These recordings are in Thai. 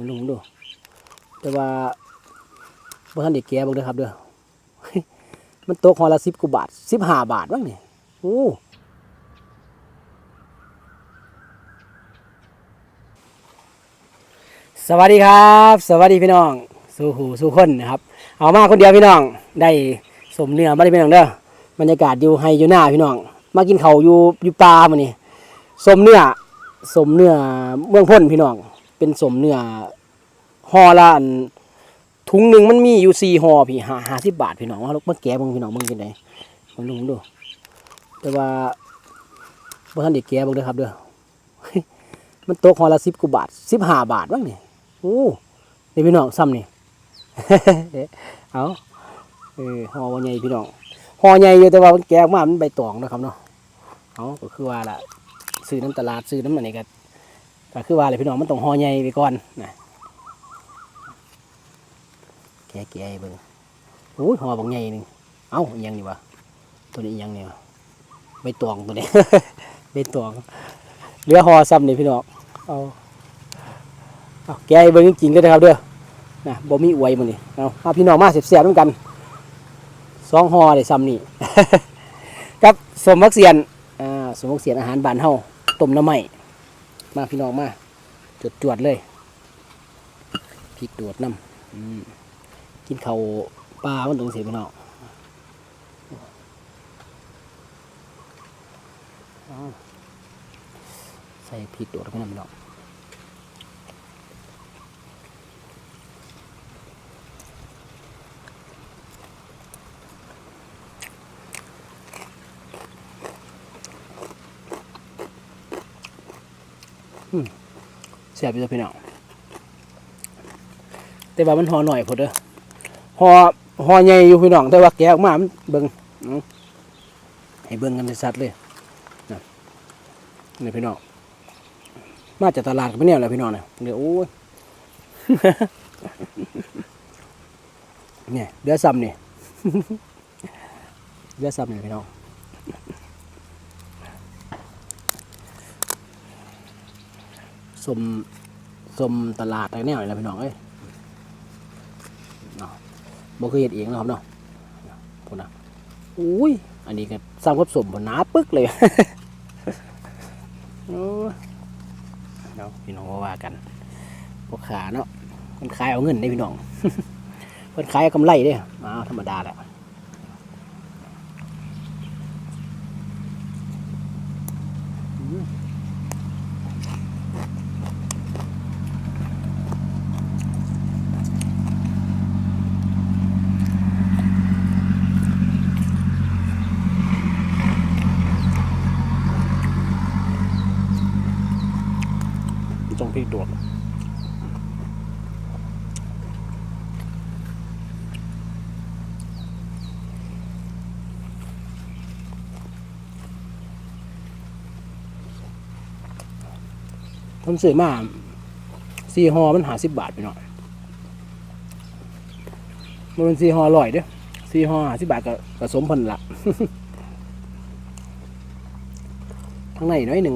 ผมดูผมดู แต่ว่าเพื่อนเด็กแก่บ้างเด้อครับเด้อมันตกหอละสิบกว่าบาทสิบห้าบาทบ้างนี่โอ้สวัสดีครับ สวัสดีพี่น้อง สู่หูสู่คนนะครับ เอามาคนเดียวพี่น้อง ได้สมเนื้อมาได้พี่น้องเด้อบรรยากาศอยู่ไฮอยู่หน้าพี่น้อง มากินเขาอยู่อยู่ปลามานี่สมเนื้อสมเนื้อเมืองพ้นพี่น้อง เป็นสมเนื้อห่อละอันถุงหนึ่งมันมีอยู่สี่ห่อพี่หาหาสิบบาทพี่น้องว่าลูกมาแกะบงพี่น้องเบิ่งกันไดผมดูผมดู แต่ว่าเพื่อนเด็กแกะบงเด้อครับเด้อมันตกห่อละสิบกว่าบาทสิบห้าบาทบ้างนี่โอ้นี่พี่น้องซ้ำนี่เอาเออห่อว่าใหญ่พี่น้องห่อใหญ่อยู่แต่ว่ามันแกะออกมามันใบตองนะครับเนาะเอาก็คือว่าล่ะซื้อน้ำตลาดซื้อน้ำมันนี่ก็ ก็คือว่าเลยพี่น้องมันต้องห่อใหญ่ไปก่อนนะแกะแกะให้เบิ่งโอ้ยห่อบางใหญ่หนึงเอ้าอีหยังนี่วะตัวนี้อีหยังนี่วะใบตองตัวนี้ใบตองเหลือห่อซ้ำนี่พี่น้องเอาเอาแกะให้เบิ่งจริงๆก็ได้ครับเด้อนะบ่มีอวยมันนี่เอาเอาพี่น้องมาเสียบๆด้วยกันสองห่อเลยซ้ำนี่กับสมวักเสียนอ่าสมวักเสียนอาหารบ้านเฮาต้มน้ำไหม้ มาพี่น้องมาจดจวดเลยพริกตรวจน้ำกินเขาปลามันตรงเสียพี่น้องอ้าวใส่พริกตรวจไปน้ำพี่น้อง สียบอยู่ตัวพี่น้องแต่ว่ามันห่อหน่อยพอเด้อห่อห่อใหญ่อยู่พี่น้องแต่ว่าแกะออกมามันเบิ่งเอาให้เบิ่งกันชัดเลยนะนี่พี่น้องมาจากตลาดกับเนี่ยแหละพี่น้องเนี่ยเดี๋ยวโอ้ยเนี่ยเดือดซ้ำนี่เดือดซ้ำนี่พี่น้อง มสมตลาดอะไรเนี่ยอะไรพี่น้องเอ้ยเนาะบ่เคยเห็นเองนะครับเนาะพูดนะอุ้ยอันนี้ก็สร้างกับสมบนหนาปึ๊กเลยเนาะพี่น้องว่าว่ากันพวกขาเนาะมันขายเอาเงินได้พี่น้องมันขายเอากำไรเด้มาธรรมดาแหละ ผมซื้อมาสี่ห่อมันหาสิบบาทไปหน่อยมันเป็นสี่ห่ออร่อยเด้อสี่ห่อหาสิบบาทก็กสมพันละข้างในน้อยหนึ่ง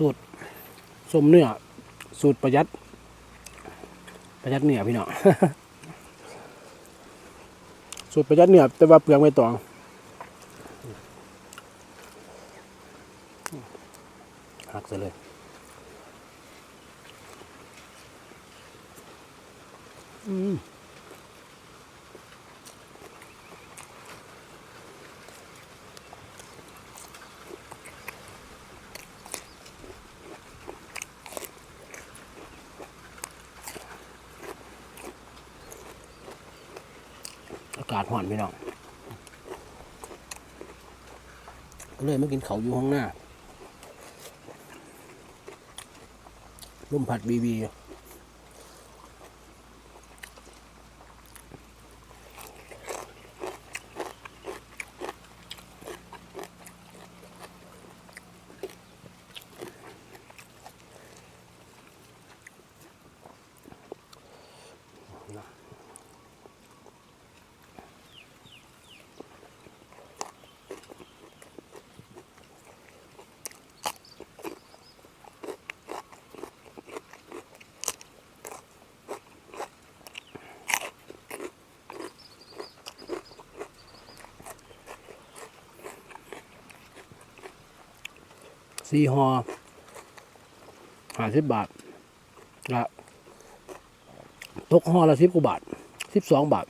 สูตรส้มเนื้อ สูตรประหยัด ประหยัดเนื้อพี่น้องสูตรประหยัดเนื้อแต่ว่าเปลืองไม่ตองหักซะเลยาศห่อนพี่น้องก็เลยมากินเขาอยู่ห้องหน้าลมผัดบีบี สี่ห่อห้าสิบบาทละตกห่อละสิบกว่าบาทสิบสองบาท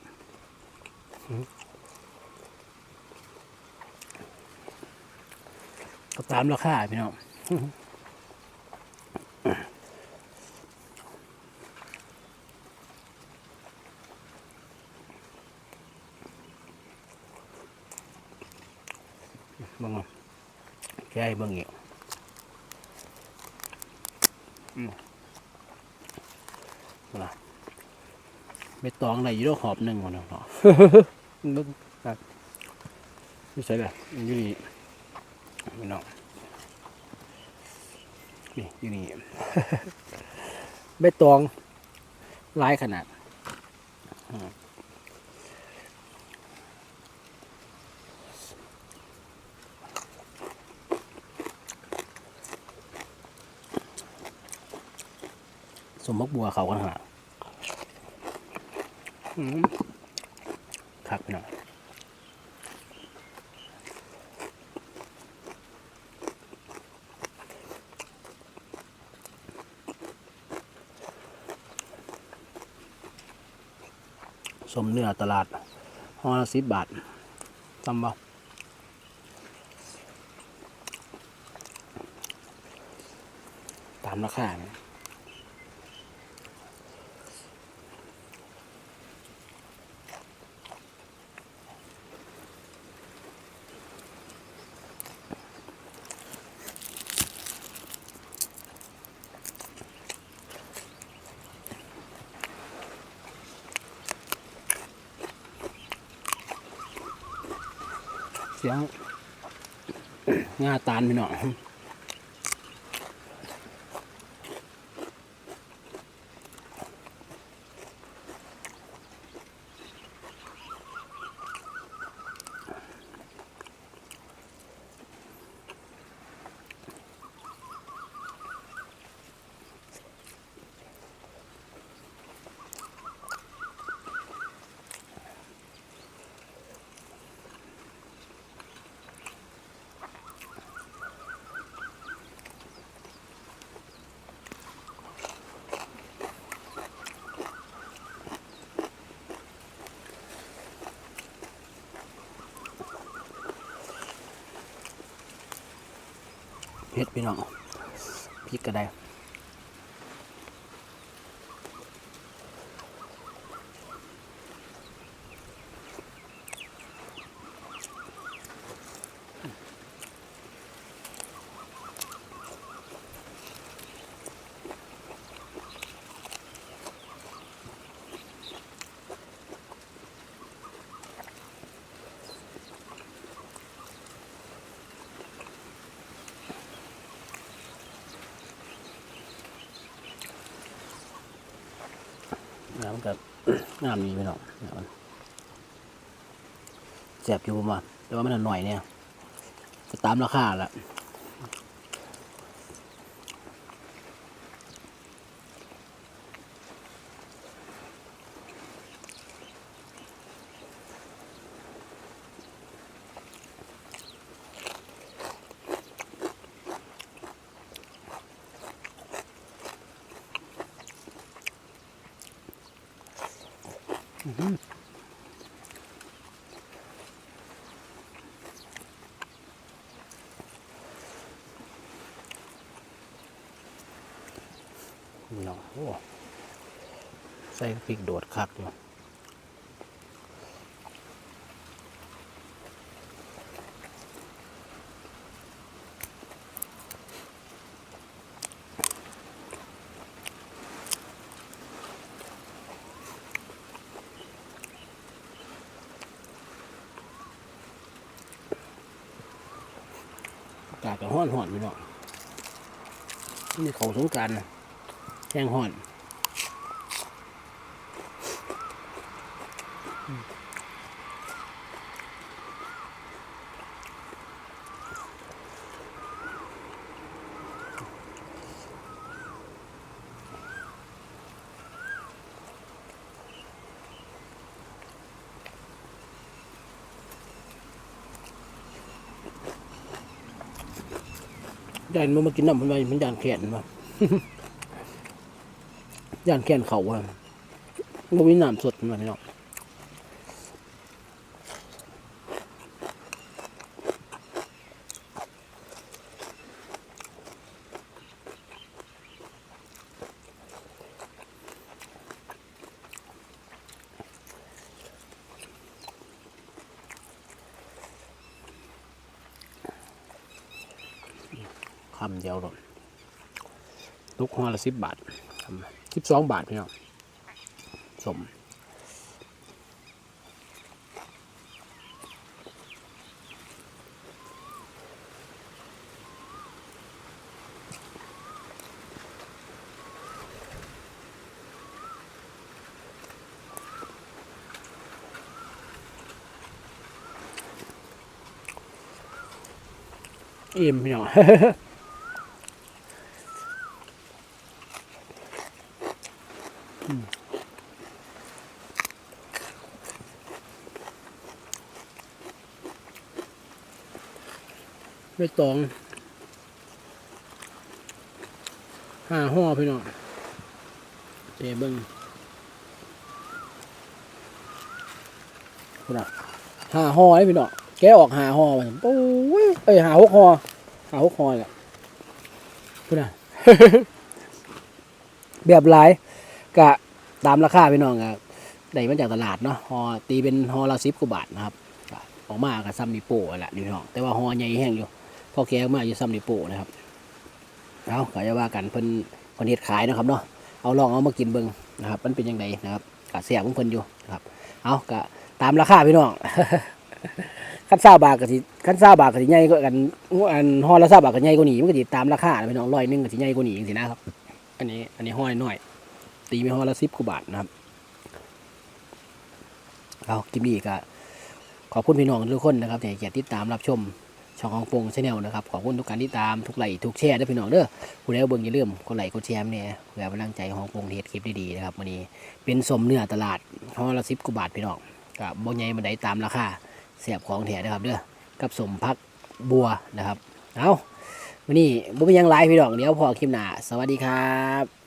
ก็ตามราคาพี่น้องบิ่งเอาแค่ให้เบิ่งอีกอืมเอาล่ะ ไม่ตองอะไรอยู่ด้วยหอบหนึ่งวันเนาะเบิ่งครับนี่ใช่เลยอยู่นี่พี่น้องนี่อยู่นี่ไม่ตองหลายขนาดอืมสมมกบัวเขากันหาอืม คักไปหน่อยสมเนื้อตลาดห่อละสิบบาทตำบ่ตามราคาเนี่ย เสียงงาตาลไปหน่อย เผ็ดพี่น้องพริกก็ได้น้ น้ำนี้พี่น้องเสียมันแสบอยู่ประมาณแต่ว่ามันหน่อยเนี่ยจะตามราคาละ พี่น้องโอ้ใส่พริกโดดคักอยู่อากาศก็ห้อนหอนๆพี่น้องนี่เขาสงการนะ แห้งหอนยันมันมากินน้ำมันไปมันยานแขนมา ย่านแขนเขาอะมันมีน้ำสดมาพี่น้องคำเดียวหรอกลูกหัวละสิบบาท สิบสองบาทพี่น้องสมอิ่มพี่น้อง ไม่ตองห้าห่อพี่น้องเจ๊เบิ้งคุณอะห้าห่อเลยพี่น้องแกะออกห้าห่อมันโอ้ยเอ้ยห้าหกห่อห้าหกห่อแหละคุณอะแบบหลายกะตามราคาพี่น้องอะได้มาจากตลาดเนาะหอตีเป็นหอละสิบกว่าบาทนะครับ ออกมากับซัมนิโป้แหละนี่พี่น้อง แต่ว่าหอใหญ่แห้งอยู่ พ่อแกะออกมาอยู่ซัมนิโปนะครับเอาก็จะว่ากันเพิ่นคนเฮ็ดขายนะครับเนาะเอาลองเอามากินเบิ่งนะครับ มันเป็นยังไงนะครับกะเสียของเพิ่นอยู่นะครับเอากะตามราคาพี่น้องคันซาบาทก็สิคันซาบาทก็สิใหญ่กว่ากันอันห่อละซาบาทก็ใหญ่กว่านี้มันก็สิตามราคาพี่น้องร้อยหนึงก็สิใหญ่กว่านี้จังซี่นะครับ อันนี้อันนี้ห้อยน้อยตีไม่ห้อละสิบกว่าบาทนะครับเอากิมมี่ก็ขอบคุณพี่น้องทุกคนนะครับที่เกียรติติดตามรับชม ช่องของโปงชาแนลนะครับขอบคุณทุกการติดตามทุกไลค์ทุกแชร์ด้วยพี่น้องเด้อผู้ใดเอาเบิ่งอย่าลืมกดไลค์กดแชร์เนี่ยเพื่อเป็นกำลังใจของโปงเฮ็ดคลิปดีๆนะครับวันนี้เป็นสมเนื้อตลาดห้อละสิบกว่าบาทพี่น้องกับบ่ใหญ่บันไดตามราคาเสียบของแถนะครับเด้อกับสมพักบัวนะครับเอาวันนี้บ่มีหยังไลฟ์พี่น้องเดี๋ยวพอคลิปหน้าสวัสดีครับ